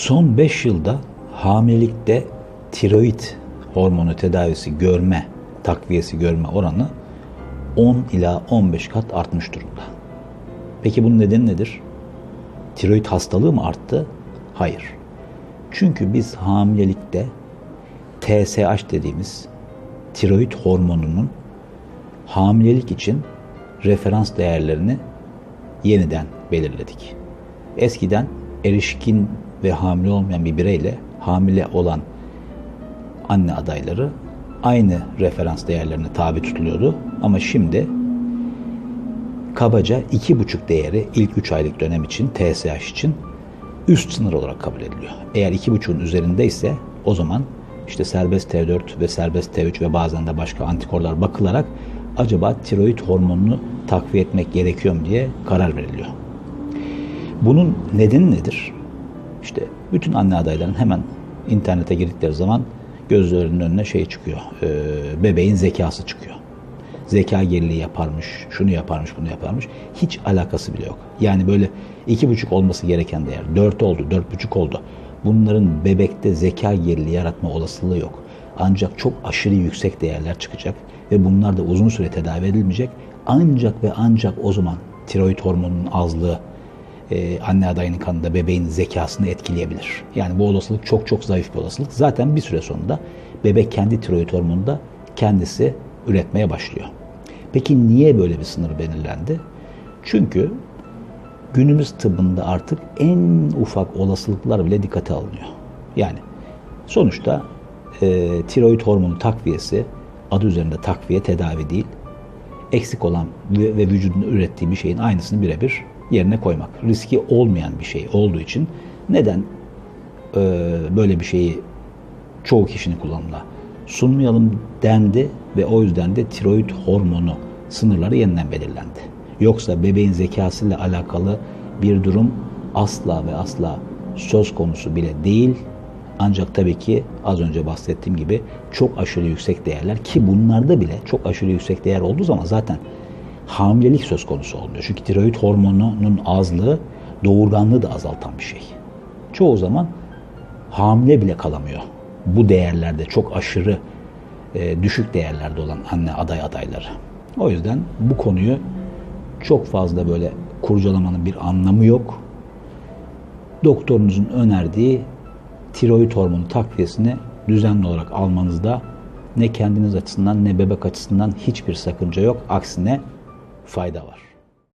Son 5 yılda hamilelikte tiroid hormonu tedavisi görme, takviyesi görme oranı 10 ila 15 kat artmış durumda. Peki bunun nedeni nedir? Tiroid hastalığı mı arttı? Hayır. Çünkü biz hamilelikte TSH dediğimiz tiroid hormonunun hamilelik için referans değerlerini yeniden belirledik. Eskiden erişkin ve hamile olmayan bir bireyle hamile olan anne adayları aynı referans değerlerine tabi tutuluyordu. Ama şimdi kabaca iki buçuk değeri ilk 3 aylık dönem için TSH için üst sınır olarak kabul ediliyor. Eğer iki buçuğun üzerindeyse o zaman işte serbest T4 ve serbest T3 ve bazen de başka antikorlar bakılarak acaba tiroid hormonunu takviye etmek gerekiyor mu diye karar veriliyor. Bunun nedeni nedir? İşte bütün anne adayların hemen internete girdikleri zaman gözlerinin önüne şey çıkıyor. e, bebeğin zekası çıkıyor. Zeka geriliği yaparmış, şunu yaparmış, bunu yaparmış. Hiç alakası bile yok. Yani böyle iki buçuk olması gereken değer. Dört oldu, dört buçuk oldu. Bunların bebekte zeka geriliği yaratma olasılığı yok. Ancak çok aşırı yüksek değerler çıkacak ve bunlar da uzun süre tedavi edilmeyecek. Ancak ve ancak o zaman tiroid hormonunun azlığı e, anne adayının kanında bebeğin zekasını etkileyebilir. Yani bu olasılık çok çok zayıf bir olasılık. Zaten bir süre sonunda bebek kendi tiroid hormonunu da kendisi üretmeye başlıyor. Peki niye böyle bir sınır belirlendi? Çünkü günümüz tıbbında artık en ufak olasılıklar bile dikkate alınıyor. Yani sonuçta e, tiroid hormonu takviyesi adı üzerinde takviye tedavi değil. Eksik olan ve, ve vücudun ürettiği bir şeyin aynısını birebir yerine koymak. Riski olmayan bir şey olduğu için neden e, böyle bir şeyi çoğu kişinin kullanımına sunmayalım dendi ve o yüzden de tiroid hormonu sınırları yeniden belirlendi. Yoksa bebeğin zekasıyla alakalı bir durum asla ve asla söz konusu bile değil. Ancak tabii ki az önce bahsettiğim gibi çok aşırı yüksek değerler ki bunlarda bile çok aşırı yüksek değer olduğu zaman zaten hamilelik söz konusu olmuyor. Çünkü tiroid hormonunun azlığı doğurganlığı da azaltan bir şey. Çoğu zaman hamile bile kalamıyor. Bu değerlerde çok aşırı e, düşük değerlerde olan anne aday adayları. O yüzden bu konuyu çok fazla böyle kurcalamanın bir anlamı yok. Doktorunuzun önerdiği tiroid hormonu takviyesini düzenli olarak almanızda ne kendiniz açısından ne bebek açısından hiçbir sakınca yok. Aksine fayda var.